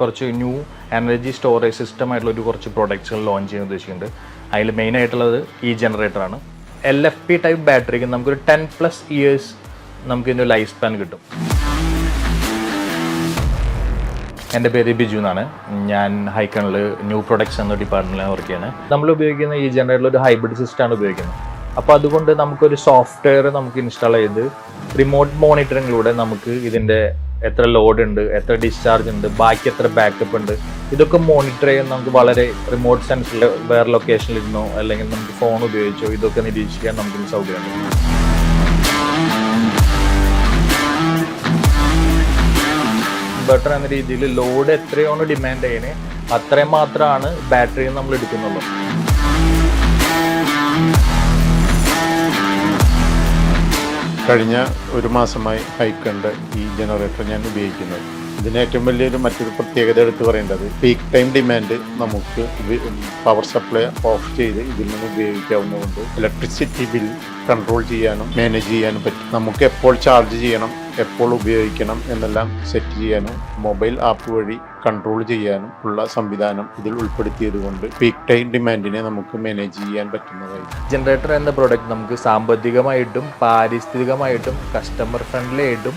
കുറച്ച് new energy storage system ആയിട്ടുള്ള ഒരു കുറച്ച് പ്രോഡക്റ്റ്സുകൾ ലോഞ്ച് ചെയ്യാൻ ഉദ്ദേശിക്കുന്നുണ്ട്. അതിൽ മെയിൻ ആയിട്ടുള്ളത് ഈ ജനറേറ്ററാണ് എൽ എഫ് പി ടൈപ്പ് ബാറ്ററിക്ക് നമുക്കൊരു ടെൻ പ്ലസ് ഇയേഴ്സ് നമുക്ക് ഇതിന്റെ ലൈഫ് സ്പാൻ കിട്ടും. എന്റെ പേര് ബിജു എന്നാണ്. ഞാൻ ഹൈക്കണിൽ ന്യൂ പ്രൊഡക്ട്സ് എന്ന ഡിപ്പാർട്ട്മെന്റിൽ വർക്ക് ചെയ്യുന്നത്. നമ്മൾ ഉപയോഗിക്കുന്ന ഈ ജനറേറ്ററിൽ ഒരു ഹൈബ്രിഡ് സിസ്റ്റമാണ് ഉപയോഗിക്കുന്നത്. അപ്പോൾ അതുകൊണ്ട് നമുക്കൊരു സോഫ്റ്റ്വെയർ നമുക്ക് ഇൻസ്റ്റാൾ ചെയ്ത് റിമോട്ട് മോണിറ്ററിങ്ങിലൂടെ നമുക്ക് ഇതിന്റെ എത്ര ലോഡ് ഉണ്ട് എത്ര ഡിസ്ചാർജ് ഉണ്ട് ബാക്കി എത്ര ബാക്കപ്പ് ഉണ്ട് ഇതൊക്കെ മോണിറ്റർ ചെയ്യാൻ നമുക്ക് വളരെ റിമോട്ട് സെൻസറിൽ വേറെ ലൊക്കേഷനിൽ ഇരുന്നോ അല്ലെങ്കിൽ നമുക്ക് ഫോൺ ഉപയോഗിച്ചോ ഇതൊക്കെ നിരീക്ഷിക്കാൻ നമുക്ക് സൗകര്യമുണ്ട്. ഇൻവെർട്ടർ എന്ന രീതിയിൽ ലോഡ് എത്രയാണ് ഡിമാൻഡ് ചെയ്യുന്നത് അത്രയും മാത്രമാണ് ബാറ്ററി നമ്മൾ എടുക്കുന്നുള്ളൂ. കഴിഞ്ഞ ഒരു മാസമായി ഹൈക്കണ്ട് ഈ ജനറേറ്റർ ഞാൻ ഉപയോഗിക്കുന്നത്. ഇതിന് ഏറ്റവും വലിയൊരു മറ്റൊരു പ്രത്യേകത എടുത്ത് പറയേണ്ടത് പീക്ക് ടൈം ഡിമാൻഡ് നമുക്ക് പവർ സപ്ലൈ ഓഫ് ചെയ്ത് ഇതിൽ നിന്ന് ഉപയോഗിക്കാവുന്നതുകൊണ്ട് ഇലക്ട്രിസിറ്റി ബിൽ കൺട്രോൾ ചെയ്യാനും മാനേജ് ചെയ്യാനും പറ്റും. നമുക്ക് എപ്പോൾ ചാർജ് ചെയ്യണം എപ്പോൾ ഉപയോഗിക്കണം എന്നെല്ലാം സെറ്റ് ചെയ്യാനും മൊബൈൽ ആപ്പ് വഴി കൺട്രോൾ ചെയ്യാനും ഉള്ള സംവിധാനം ഇതിൽ ഉൾപ്പെടുത്തിയത് കൊണ്ട് പീക്ക് ടൈം ഡിമാൻഡിനെ നമുക്ക് മാനേജ് ചെയ്യാൻ പറ്റുന്നതായി ജനറേറ്റർ എന്ന പ്രോഡക്റ്റ് നമുക്ക് സാമ്പത്തികമായിട്ടും പാരിസ്ഥിതികമായിട്ടും കസ്റ്റമർ ഫ്രണ്ട്ലി ആയിട്ടും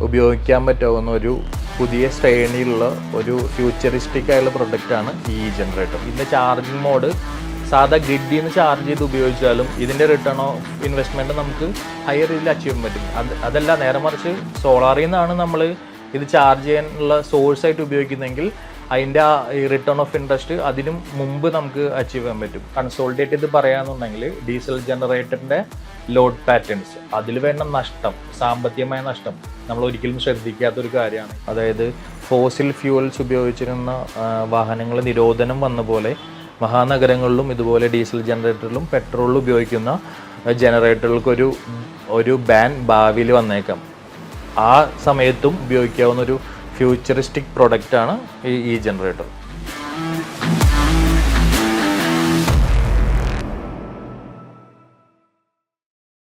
ഉപയോഗിക്കാൻ പറ്റാവുന്ന ഒരു പുതിയ ശ്രേണിയിലുള്ള ഒരു ഫ്യൂച്ചറിസ്റ്റിക് ആയുള്ള പ്രൊഡക്റ്റാണ് ഈ ജനറേറ്റർ ഇതിന്റെ ചാർജിംഗ് മോഡ് സാധാ ഗ്രിഡിൽ നിന്ന് ചാർജ് ചെയ്ത് ഉപയോഗിച്ചാലും ഇതിന്റെ റിട്ടേൺ ഓഫ് ഇൻവെസ്റ്റ്മെന്റ് നമുക്ക് ഹയർ ഇതിൽ അച്ചീവ് ചെയ്യാൻ പറ്റും. അത് അതല്ല നേരെ മറിച്ച് സോളാറിൽ നിന്നാണ് നമ്മൾ ഇത് ചാർജ് ചെയ്യാനുള്ള സോഴ്സ് ആയിട്ട് ഉപയോഗിക്കുന്നതെങ്കിൽ അതിന്റെ ആ റിട്ടേൺ ഓഫ് ഇൻട്രസ്റ്റ് അതിനും മുമ്പ് നമുക്ക് അച്ചീവ് ചെയ്യാൻ പറ്റും. കൺസോൾട്ടേറ്റ് ചെയ്ത് പറയാന്നുണ്ടെങ്കിൽ ഡീസൽ ജനറേറ്ററിന്റെ ലോഡ് പാറ്റേൺസ് അതിൽ വേണ്ട നഷ്ടം സാമ്പത്തികമായ നഷ്ടം നമ്മൾ ഒരിക്കലും ശ്രദ്ധിക്കാത്തൊരു കാര്യമാണ്. അതായത് ഫോസിൽ ഫ്യൂവൽസ് ഉപയോഗിച്ചിരുന്ന വാഹനങ്ങൾ നിരോധനം വന്ന പോലെ മഹാനഗരങ്ങളിലും ഇതുപോലെ ഡീസൽ ജനറേറ്ററിലും പെട്രോളിൽ ഉപയോഗിക്കുന്ന ജനറേറ്ററുകൾക്കൊരു ഒരു ബാൻ ഭാവിയിൽ വന്നേക്കാം. ആ സമയത്തും ഉപയോഗിക്കാവുന്ന ഒരു ഫ്യൂച്ചറിസ്റ്റിക് പ്രൊഡക്റ്റാണ് ഈ ഈ ജനറേറ്റർ.